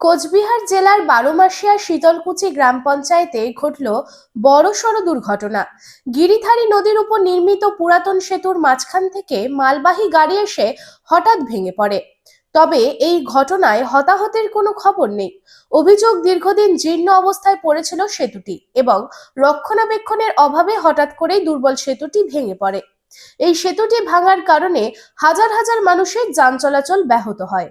কোচবিহার জেলার বারোমাসিয়া শীতলকুচি গ্রাম পঞ্চায়েতে ঘটল বড়সড় দুর্ঘটনা। গিরিধারী নদীর উপর নির্মিত পুরাতন সেতুর মাঝখান থেকে মালবাহী গাড়ি এসে হঠাৎ ভেঙে পড়ে। তবে এই ঘটনায় হতাহতের কোনো খবর নেই। অভিযোগ দীর্ঘদিন জীর্ণ অবস্থায় পড়েছিল সেতুটি এবং রক্ষণাবেক্ষণের অভাবে হঠাৎ করেই দুর্বল সেতুটি ভেঙে পড়ে। এই সেতুটি ভাঙার কারণে হাজার হাজার মানুষের যান চলাচল ব্যাহত হয়।